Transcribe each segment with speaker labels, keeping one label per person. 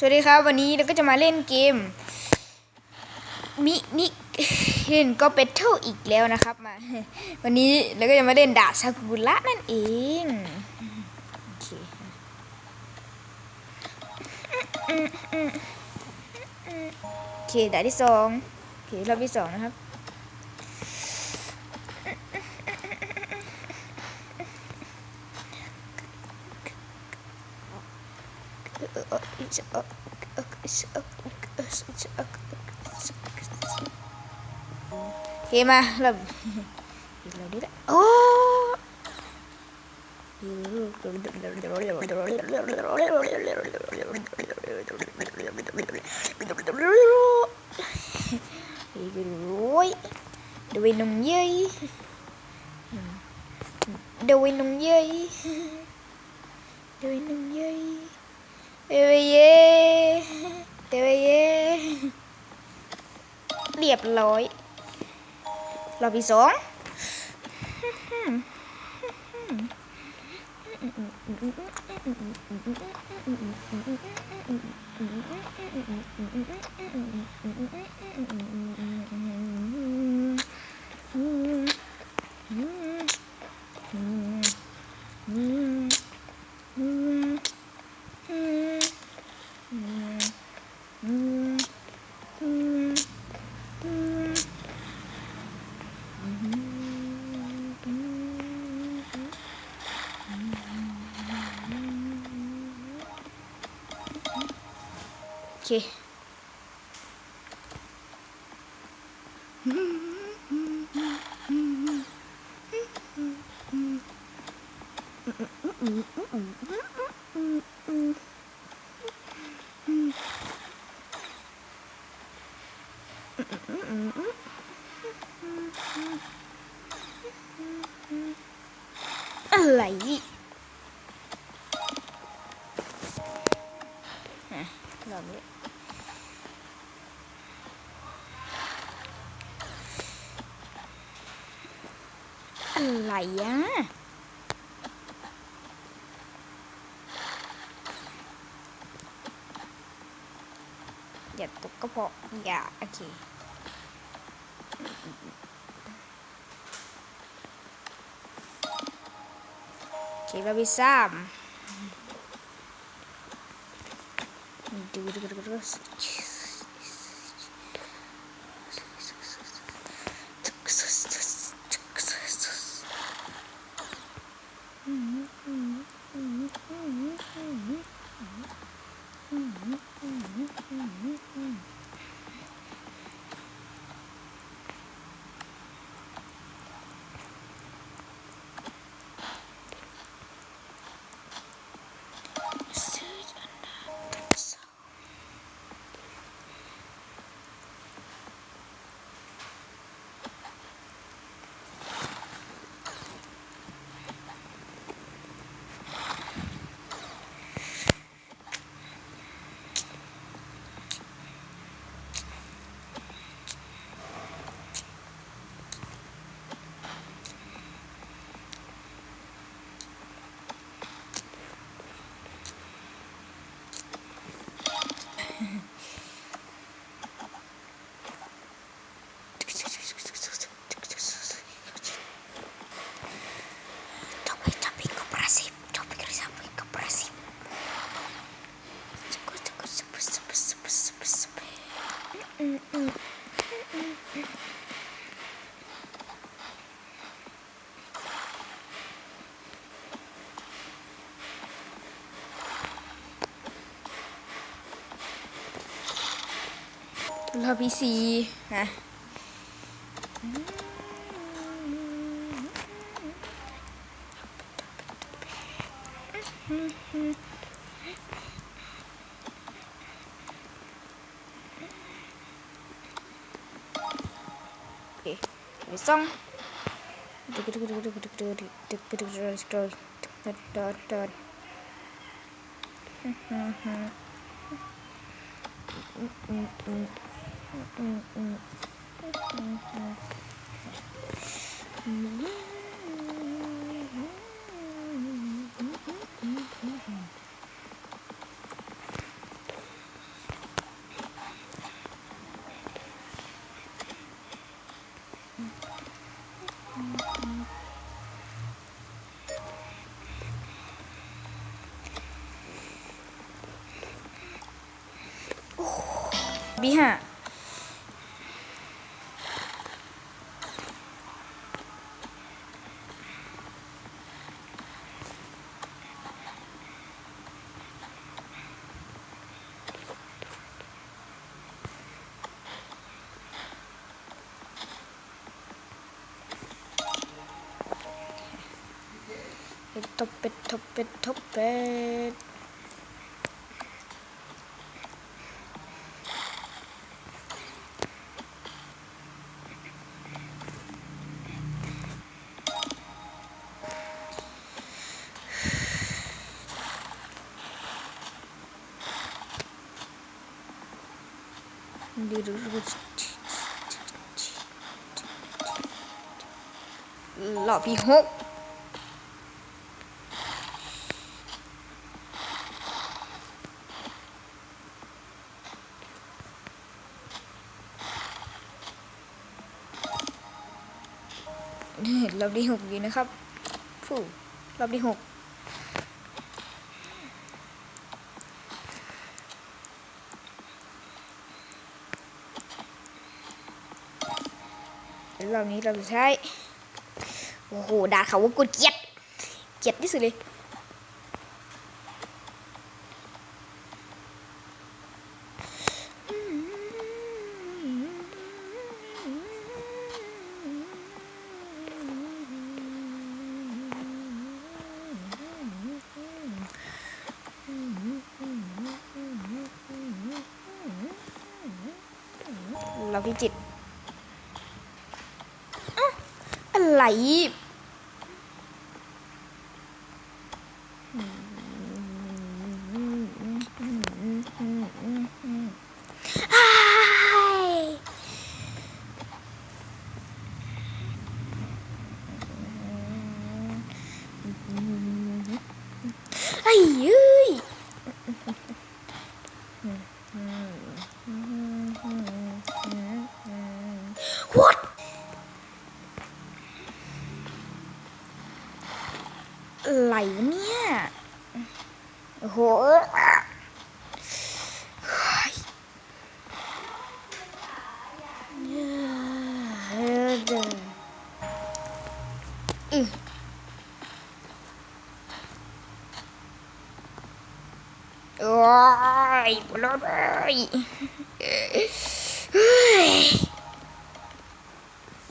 Speaker 1: สวัสดีครับ วันนี้เราก็จะมาเล่นเกมมินิเล่นก็เป็เทิลอีกแล้วนะครับมา วันนี้เราก็จะมาเล่นดาบซากุระนั่นเองโอเคโอเคดาที่สองโอเครอบที่สองนะครับ ஏமாலம் rồi đồ bên nồng dây. Đồ bên nồng dây. Đồ bên nồng dây. ะโอ้โอ้ยดูวินงเย้ยดูวินงเย้ยดูวินงเย้ยเอ้ยเย้เยเรียบร้อยรอบที่สองโอเ Ok. Ờ, Lại อะไรอ่ะ อย่าตกก็พออย่า โอเค โอเครอบที่สามดูดูดูดู รอบที่สี่นะไปซ่องดึกดึกดึกดึกดึกดึกดึกดึกดึกดึกดึกดึกดึกดึกดึกอืมอืมอืมอืม bí 텃배 텃배 텃배 니를 러비홍 รอบที่หกอยู่นะครับผู้รอบที่หกรอบนี้เราจะใช้โอ้โหด่าเขาว่ากูเกลียดเกลียดที่สุดเลย เราพิจิตรเอ้าอะไร อ้า ยปวดร้อนเลย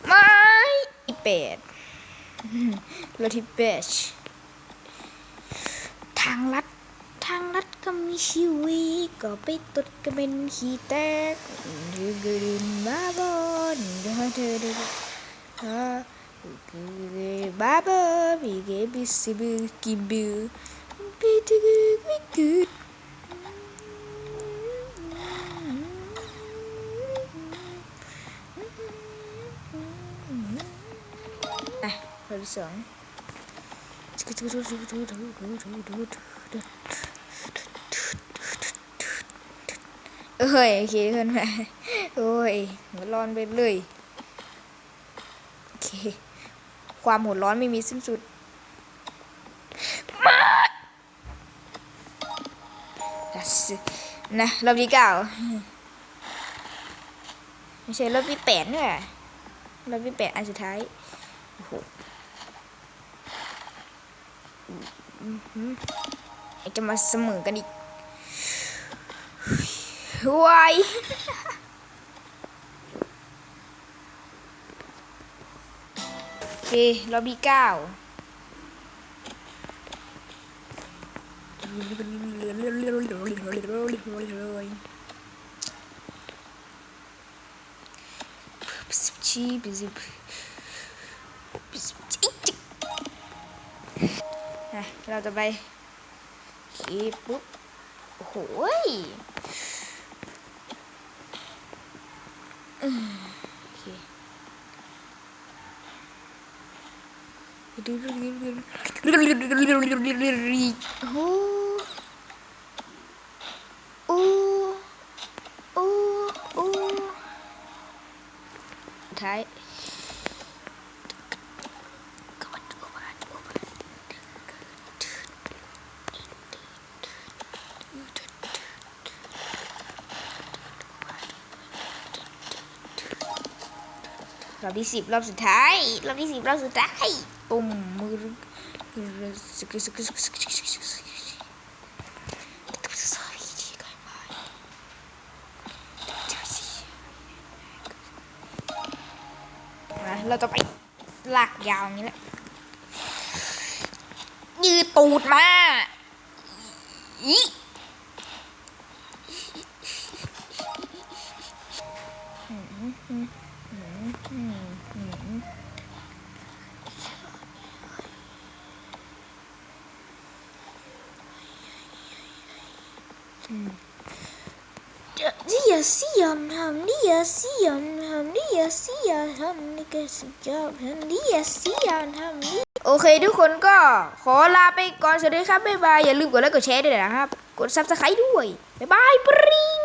Speaker 1: เฮ้ยไม่เป็ดรถที่เป็ดทางลัดทางลัดก็มีชีวิตก็ไปตดก็เป็นขี้แตกดื้อกดินบ้าบอนดี๋ยวเธอเดี๋ยวฮะบ้าบอบีเกบิสิบิกิบิบิทกบิกุ ดอะเสียงเอ้ยโอเคขึ้นมาโอ้ยหัวร้อนไปเลยโอเคความหัวร้อนไม่มีสิ้นสุดมานะรอบที่เก้าไม่ใช่รอบที่แปดเนี่ยรอบที่แปดอันสุดท้ายโอ้โห จะมาเสมอกันอีกวายโอเครอบที่เก้าชีบิซิบ นะเราจะไปคีปุ๊บ โอ้โหยอืมโอเคโอ้โหโอ้โอ้โอ้ท้าย รอบที่สิบรอบสุดท้ายรอบที่สิบรอบสุดท้ายปุ่มมือสกสกสกสกสกสกเราจะไปลากยาวนี้แหละยืดตูดมาอี Dia siam ham dia siam ham dia siam ham นี่ก็สุดยอด ham dia siam ham นี่โอเคทุกคนก็ขอลาไปก่อนสวัสดีครับบ๊ายบายอย่าลืมกดไลค์กดแชร์ด้วยนะครับ กดซับสไครต์ด้วย บ๊ายบายปริง